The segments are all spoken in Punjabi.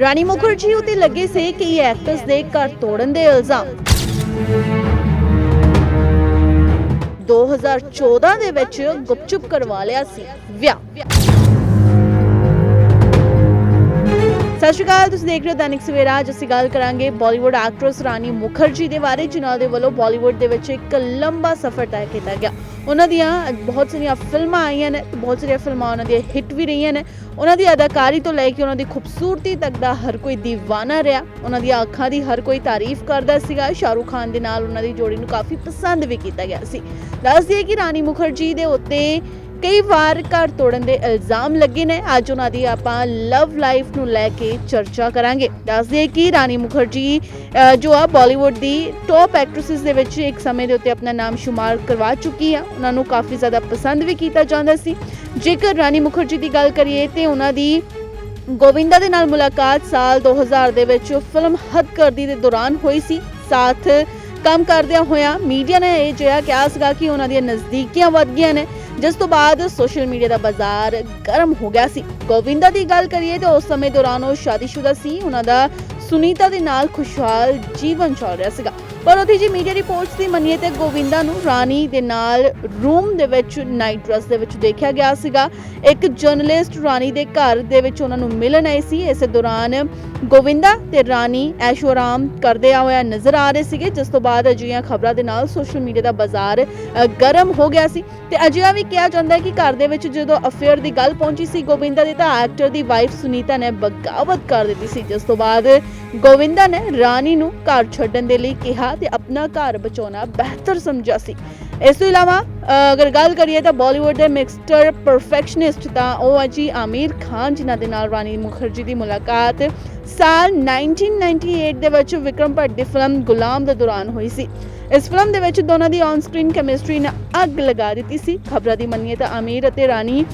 ਰਾਣੀ ਮੁਖਰਜੀ ਉਤੇ ਲੱਗੇ ਸੀ ਕਿ ਕਈ ਐਕਟਰਸ ਦੇ ਘਰ ਤੋੜਨ ਦੇ ਇਲਜ਼ਾਮ। 2014 ਦੇ ਵਿੱਚ ਗੁਪਚੁਪ ਕਰਵਾ ਲਿਆ ਸੀ ਵਿਆਹ। ਸਤਿ ਸ਼੍ਰੀ ਅਕਾਲ, ਤੁਸੀਂ ਦੇਖ ਰਹੇ ਹੋ ਦੈਨਿਕ ਸਵੇਰਾ। ਅੱਜ ਅਸੀਂ ਗੱਲ ਕਰਾਂਗੇ ਬਾਲੀਵੁੱਡ ਐਕਟਰੈਸ ਰਾਣੀ ਮੁਖਰਜੀ ਦੇ ਬਾਰੇ, ਜਿਨ੍ਹਾਂ ਦੇ ਵੱਲੋਂ ਬਾਲੀਵੁੱਡ ਦੇ ਵਿੱਚ ਇੱਕ ਲੰਬਾ ਸਫ਼ਰ ਤੈਅ ਕੀਤਾ ਗਿਆ। ਉਹਨਾਂ ਦੀਆਂ ਬਹੁਤ ਸਾਰੀਆਂ ਫਿਲਮਾਂ ਆਈਆਂ ਨੇ, ਬਹੁਤ ਸਾਰੀਆਂ ਫਿਲਮਾਂ ਉਹਨਾਂ ਦੀਆਂ ਹਿੱਟ ਵੀ ਰਹੀਆਂ ਨੇ। ਉਹਨਾਂ ਦੀ ਅਦਾਕਾਰੀ ਤੋਂ ਲੈ ਕੇ ਉਹਨਾਂ ਦੀ ਖੂਬਸੂਰਤੀ ਤੱਕ ਦਾ ਹਰ ਕੋਈ دیਵਾਨਾ ਰਿਹਾ। ਉਹਨਾਂ ਦੀਆਂ ਅੱਖਾਂ ਦੀ ਹਰ ਕੋਈ ਤਾਰੀਫ ਕਰਦਾ ਸੀਗਾ। ਸ਼ਾਹਰੁਖ ਖਾਨ ਦੇ ਨਾਲ ਉਹਨਾਂ ਦੀ ਜੋੜੀ ਨੂੰ ਕਾਫੀ ਪਸੰਦ ਵੀ ਕੀਤਾ ਗਿਆ ਸੀ। ਦੱਸ ਦਈਏ ਕਿ ਰਾਣੀ ਮੁਖਰਜੀ ਦੇ ਉੱਤੇ ਕਈ ਵਾਰ ਘਰ ਤੋੜਨ ਦੇ ਇਲਜ਼ਾਮ ਲੱਗੇ ਨੇ। ਅੱਜ ਉਹਨਾਂ ਦੀ ਆਪਾਂ ਲਵ ਲਾਈਫ ਨੂੰ ਲੈ ਕੇ ਚਰਚਾ ਕਰਾਂਗੇ। ਦੱਸ ਕਿ ਰਾਣੀ ਮੁਖਰਜੀ ਜੋ ਆ ਬਾਲੀਵੁੱਡ ਦੀ ਟੌਪ ਐਕਟ੍ਰੈਸਸ ਦੇ ਵਿੱਚ ਇੱਕ ਸਮੇਂ ਦੇ ਉੱਤੇ ਆਪਣਾ ਨਾਮ ਸ਼ੁਮਾਰ ਕਰਵਾ ਚੁੱਕੀ ਆ। ਉਹਨਾਂ ਨੂੰ ਕਾਫੀ ਜ਼ਿਆਦਾ ਪਸੰਦ ਵੀ ਕੀਤਾ ਜਾਂਦਾ ਸੀ। ਜੇਕਰ ਰਾਣੀ ਮੁਖਰਜੀ ਦੀ ਗੱਲ ਕਰੀਏ ਤੇ ਉਹਨਾਂ ਦੀ ਗੋਵਿੰਦਾ ਦੇ ਨਾਲ ਮੁਲਾਕਾਤ ਸਾਲ 2000 ਦੇ ਵਿੱਚ ਫਿਲਮ ਹੱਦ ਕਰਦੀ ਦੇ ਦੌਰਾਨ ਹੋਈ ਸੀ। ਸਾਥ ਕੰਮ ਕਰਦਿਆਂ ਹੋਇਆਂ ਮੀਡੀਆ ਨੇ ਇਹ ਜਿਹਾ ਕਿਹਾ ਸੀਗਾ ਕਿ ਉਹਨਾਂ ਦੀਆਂ ਨਜ਼ਦੀਕੀਆਂ ਵੱਧ ਗਈਆਂ ਨੇ। ਜਿਸ ਤੋਂ ਬਾਅਦ ਸੋਸ਼ਲ ਮੀਡੀਆ ਦਾ ਬਾਜ਼ਾਰ ਗਰਮ ਹੋ ਗਿਆ ਸੀ। ਗੋਵਿੰਦਾ ਦੀ ਗੱਲ ਕਰੀਏ ਤਾਂ ਉਸ ਸਮੇਂ ਦੌਰਾਨ ਉਹ ਸ਼ਾਦੀशुदा ਸੀ। ਉਹਨਾਂ ਦਾ ਸੁਨੀਤਾ ਦੇ ਨਾਲ ਖੁਸ਼ਹਾਲ ਜੀਵਨ ਚੱਲ ਰਿਹਾ ਸੀਗਾ। ਪਰ ਉਹਦੀ ਜੀ ਮੀਡੀਆ ਰਿਪੋਰਟਸ ਦੀ ਮੰਨੀਏ ਤੇ ਗੋਵਿੰਦਾ ਨੂੰ ਰਾਣੀ ਦੇ ਨਾਲ ਰੂਮ ਦੇ ਵਿੱਚ ਨਾਈਟ ਡਰੈਸ ਦੇ ਵਿੱਚ ਦੇਖਿਆ ਗਿਆ ਸੀਗਾ। ਇੱਕ ਜਰਨਲਿਸਟ ਰਾਣੀ ਦੇ ਘਰ ਦੇ ਵਿੱਚ ਉਹਨਾਂ ਨੂੰ ਮਿਲਣ ਆਈ ਸੀ। ਇਸੇ ਦੌਰਾਨ ਗੋਵਿੰਦਾ ਤੇ ਰਾਣੀ ਐਸ਼ੋ ਕਰਦੇ ਆ ਹੋਇਆ ਨਜ਼ਰ ਆ ਰਹੇ ਸੀਗੇ, ਜਿਸ ਤੋਂ ਬਾਅਦ ਅਜਿਹੀਆਂ ਖਬਰਾਂ ਦੇ ਨਾਲ ਸੋਸ਼ਲ ਮੀਡੀਆ ਦਾ ਬਾਜ਼ਾਰ ਗਰਮ ਹੋ ਗਿਆ ਸੀ। ਤੇ ਅਜਿਹਾ ਵੀ ਕਿਹਾ ਜਾਂਦਾ ਹੈ ਕਿ ਘਰ ਦੇ ਵਿੱਚ ਜਦੋਂ ਅਫੇਅਰ ਦੀ ਗੱਲ ਪਹੁੰਚੀ ਸੀ, ਗੋਵਿੰਦਾ ਦੇ ਤਾਂ ਐਕਟਰ ਦੀ ਵਾਈਫ ਸੁਨੀਤਾ ਨੇ ਬਗਾਵਤ ਕਰ ਦਿੱਤੀ ਸੀ। ਜਿਸ ਤੋਂ ਬਾਅਦ ਗੋਵਿੰਦਾ ਨੇ ਰਾਣੀ ਨੂੰ ਘਰ ਛੱਡਣ ਦੇ ਲਈ ਕਿਹਾ ਤੇ ਆਪਣਾ ਘਰ ਬਚਾਉਣਾ ਬਿਹਤਰ ਸਮਝਿਆ ਸੀ। ਇਸ ਤੋਂ ਇਲਾਵਾ ਅ, ਅਗਰ ਗੱਲ ਕਰੀਏ ਤਾਂ ਬਾਲੀਵੁੱਡ ਦੇ ਮਿਕਸਟਰ ਪਰਫੈਕਸ਼ਨਿਸਟ ਤਾਂ ਉਹ ਅਜੀ ਆਮੀਰ ਖਾਨ ਜਿਨ੍ਹਾਂ ਦੇ ਨਾਲ ਰਾਣੀ ਮੁਖਰਜੀ ਦੀ ਮੁਲਾਕਾਤ ਸਾਲ 1998 ਦੇ ਵਿੱਚ ਵਿਕਰਮ ਭੱਟ ਦੀ ਫਿਲਮ ਗੁਲਾਮ ਦੇ ਦੌਰਾਨ ਹੋਈ ਸੀ। ਇਸ ਫਿਲਮ ਦੇ ਵਿੱਚ ਦੋਨਾਂ ਦੀ ਔਨ ਸਕਰੀਨ ਕੈਮਿਸਟਰੀ ਨੇ ਅੱਗ ਲਗਾ ਦਿੱਤੀ ਸੀ। ਖਬਰਾਂ ਦੀ ਮੰਨੀਏ ਤਾਂ ਆਮੀਰ ਅਤੇ ਰਾਣੀ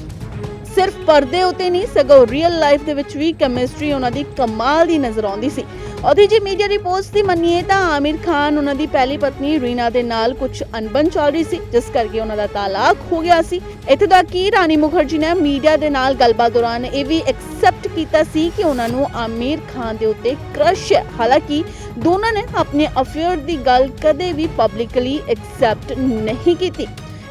ਸਿਰਫ ਪਰਦੇ ਉਤੇ ਨਹੀਂ, ਸਗੋਂ ਰੀਅਲ ਲਾਈਫ ਦੇ ਵਿੱਚ ਵੀ ਕੈਮਿਸਟਰੀ ਉਹਨਾਂ ਦੀ ਕਮਾਲ ਦੀ ਨਜ਼ਰ ਆਉਂਦੀ ਸੀ। ਉਹਦੀ ਜੇ ਮੀਡੀਆ ਰਿਪੋਰਟਸ ਦੀ ਮੰਨੀਏ ਤਾਂ ਆਮਿਰ ਖਾਨ, ਉਹਨਾਂ ਦੀ ਪਹਿਲੀ ਪਤਨੀ ਰੀਨਾ ਦੇ ਨਾਲ ਕੁਝ ਅਨਬਨ ਚੱਲ ਰਹੀ ਸੀ, ਜਿਸ ਕਰਕੇ ਉਹਨਾਂ ਦਾ ਤਾਲਾਕ ਹੋ ਗਿਆ ਸੀ। ਇੱਥੇ ਤੱਕ ਕਿ ਰਾਣੀ ਮੁਖਰਜੀ ਨੇ ਮੀਡੀਆ ਦੇ ਨਾਲ ਗੱਲਬਾਤ ਦੌਰਾਨ ਇਹ ਵੀ ਐਕਸੈਪਟ ਕੀਤਾ ਸੀ ਕਿ ਉਹਨਾਂ ਨੂੰ ਆਮਿਰ ਖਾਨ ਦੇ ਉੱਤੇ ਕ੍ਰਸ਼ ਹੈ। ਹਾਲਾਂਕਿ ਦੋਨਾਂ ਨੇ ਆਪਣੇ ਅਫੇਅਰ ਦੀ ਗੱਲ ਕਦੇ ਵੀ ਪਬਲਿਕਲੀ ਐਕਸੈਪਟ ਨਹੀਂ ਕੀਤੀ।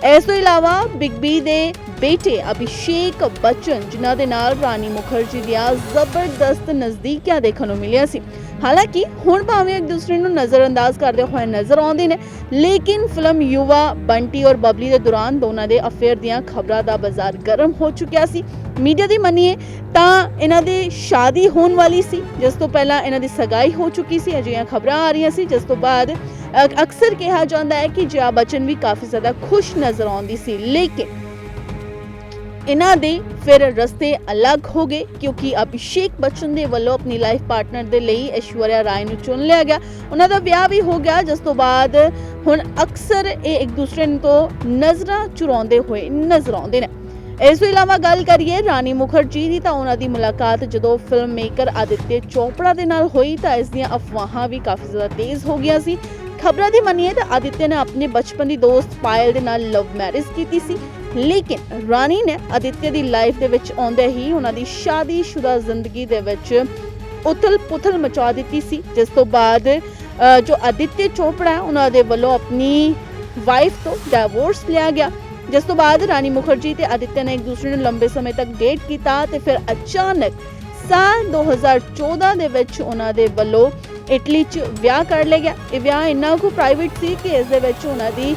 ਇਸ ਤੋਂ ਇਲਾਵਾ ਬਿਗ ਬੀ ਦੇ ਬੇਟੇ ਅਭਿਸ਼ੇਕ ਬੱਚਨ, ਜਿਨ੍ਹਾਂ ਦੇ ਨਾਲ ਰਾਣੀ ਮੁਖਰਜੀ ਦੀਆਂ ਜ਼ਬਰਦਸਤ ਨਜ਼ਦੀਕੀਆਂ ਦੇਖਣ ਨੂੰ ਮਿਲੀਆਂ ਸੀ। ਹਾਲਾਂਕਿ, ਹੁਣ ਭਾਵੇਂ ਇੱਕ ਦੂਸਰੇ ਨੂੰ ਨਜ਼ਰਅੰਦਾਜ਼ ਕਰਦੇ ਹੋਏ ਨਜ਼ਰ ਆਉਂਦੇ ਨੇ, ਲੇਕਿਨ ਫਿਲਮ ਯੁਵਾ, ਬੰਟੀ ਔਰ ਬਬਲੀ ਦੇ ਦੌਰਾਨ ਦੋਨਾਂ ਦੇ ਅਫੇਅਰ ਦੀਆਂ ਖਬਰਾਂ ਦਾ ਬਾਜ਼ਾਰ ਗਰਮ ਹੋ ਚੁੱਕਿਆ ਸੀ। ਮੀਡੀਆ ਦੀ ਮੰਨੀਏ ਤਾਂ ਇਹਨਾਂ ਦੀ ਸ਼ਾਦੀ ਹੋਣ ਵਾਲੀ ਸੀ, ਜਿਸ ਤੋਂ ਪਹਿਲਾਂ ਇਹਨਾਂ ਦੀ ਸਗਾਈ ਹੋ ਚੁੱਕੀ ਸੀ, ਅਜਿਹੀਆਂ ਖਬਰਾਂ ਆ ਰਹੀਆਂ ਸੀ, ਜਿਸ ਤੋਂ ਬਾਅਦ ਅਕਸਰ ਕਿਹਾ ਜਾਂਦਾ ਹੈ ਕਿ ਜਿਆ ਬਚਨ ਵੀ ਕਾਫੀ ਜ਼ਿਆਦਾ ਖੁਸ਼ ਨਜ਼ਰ ਆਉਂਦੀ ਸੀ, ਲੇਕਿਨ ਇਹਨਾਂ ਦੇ ਫਿਰ ਰਸਤੇ ਅਲੱਗ ਹੋ ਗਏ ਕਿਉਂਕਿ ਅਭਿਸ਼ੇਕ ਬੱਚਨ ਦੇ ਵੱਲੋਂ ਆਪਣੀ ਲਾਈਫ ਪਾਰਟਨਰ ਦੇ ਲਈ ਐਸ਼ਵਰਿਆ ਰਾਏ ਨੂੰ ਚੁਣ ਲਿਆ ਗਿਆ। ਉਹਨਾਂ ਦਾ ਵਿਆਹ ਵੀ ਹੋ ਗਿਆ, ਜਿਸ ਤੋਂ ਬਾਅਦ ਹੁਣ ਅਕਸਰ ਇਹ ਇੱਕ ਦੂਸਰੇ ਤੋਂ ਨਜ਼ਰਾਂ ਚੁਰਾਉਂਦੇ ਹੋਏ ਨਜ਼ਰ ਆਉਂਦੇ ਨੇ। ਇਸ ਤੋਂ ਇਲਾਵਾ ਗੱਲ ਕਰੀਏ ਰਾਣੀ ਮੁਖਰਜੀ ਦੀ, ਤਾਂ ਉਹਨਾਂ ਦੀ ਮੁਲਾਕਾਤ ਜਦੋਂ ਫਿਲਮ ਮੇਕਰ ਆਦਿਤਯ ਚੋਪੜਾ ਦੇ ਨਾਲ ਹੋਈ, ਤਾਂ ਇਸ ਦੀਆਂ ਅਫਵਾਹਾਂ ਵੀ ਕਾਫੀ ਜ਼ਿਆਦਾ ਤੇਜ਼ ਹੋ ਗਈਆਂ ਸੀ। ਖਬਰਾਂ ਦੀ ਮੰਨੀਏ ਤਾਂ ਆਦਿਤਯ ਨੇ ਆਪਣੇ ਬਚਪਨ ਦੀ ਦੋਸਤ ਪਾਇਲ ਦੇ ਨਾਲ ਲਵ ਮੈਰਿਜ ਕੀਤੀ ਸੀ। ਲੇਕਿਨ ਰਾਣੀ ਨੇ ਆਦਿਤਯ ਦੀ ਲਾਈਫ ਦੇ ਵਿੱਚ ਆਉਂਦੇ ਹੀ ਉਹਨਾਂ ਦੀ ਸ਼ਾਦੀशुदा ਜ਼ਿੰਦਗੀ ਦੇ ਵਿੱਚ ਉਥਲ-ਪੁਥਲ ਮਚਾ ਦਿੱਤੀ ਸੀ, ਜਿਸ ਤੋਂ ਬਾਅਦ ਜੋ ਆਦਿਤਯ ਚੋਪੜਾ ਉਹਨਾਂ ਦੇ ਵੱਲੋਂ ਆਪਣੀ ਵਾਈਫ ਤੋਂ ਡਿਵੋਰਸ ਲਿਆ ਗਿਆ। ਜਿਸ ਤੋਂ ਬਾਅਦ ਰਾਣੀ ਮੁਖਰਜੀ ਤੇ ਆਦਿਤਯ ਨੇ ਇੱਕ ਦੂਸਰੇ ਨੂੰ ਲੰਬੇ ਸਮੇਂ ਤੱਕ ਡੇਟ ਕੀਤਾ ਤੇ ਫਿਰ ਅਚਾਨਕ ਸਾਲ 2014 ਦੇ ਵਿੱਚ ਉਹਨਾਂ ਦੇ ਵੱਲੋਂ ਇਟਲੀ 'ਚ ਵਿਆਹ ਕਰ ਲਿਆ ਗਿਆ। ਇਹ ਵਿਆਹ ਇੰਨਾ ਕੁ ਪ੍ਰਾਈਵੇਟ ਸੀ ਕਿ ਇਸ ਦੇ ਵਿੱਚ ਉਹਨਾਂ ਦੀ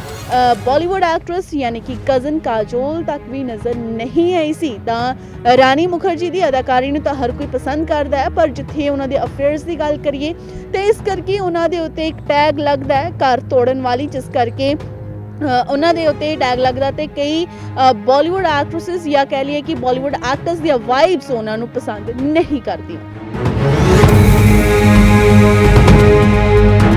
ਬਾਲੀਵੁੱਡ ਐਕਟ੍ਰੈਸ ਯਾਨੀ ਕਿ ਕਜ਼ਨ ਕਾਜੋਲ ਤੱਕ ਵੀ ਨਜ਼ਰ ਨਹੀਂ ਆਈ ਸੀ। ਤਾਂ ਰਾਣੀ ਮੁਖਰਜੀ ਦੀ ਅਦਾਕਾਰੀ ਨੂੰ ਤਾਂ ਹਰ ਕੋਈ ਪਸੰਦ ਕਰਦਾ ਹੈ, ਪਰ ਜਿੱਥੇ ਉਹਨਾਂ ਦੇ ਅਫੇਅਰਸ ਦੀ ਗੱਲ ਕਰੀਏ, ਤੇ ਇਸ ਕਰਕੇ ਉਹਨਾਂ ਦੇ ਉੱਤੇ ਇੱਕ ਟੈਗ ਲੱਗਦਾ ਹੈ ਘਰ ਤੋੜਨ ਵਾਲੀ, ਜਿਸ ਕਰਕੇ ਉਹਨਾਂ ਦੇ ਉੱਤੇ ਟੈਗ ਲੱਗਦਾ ਤੇ ਕਈ ਬਾਲੀਵੁੱਡ ਐਕਟ੍ਰੈਸਸ ਜਾਂ ਕਹਿ ਲਈਏ ਕਿ ਬਾਲੀਵੁੱਡ ਐਕਟਰਸ ਦੀਆਂ ਵਾਈਬਸ ਉਹਨਾਂ ਨੂੰ ਪਸੰਦ ਨਹੀਂ ਕਰਦੀਆਂ। Thank you.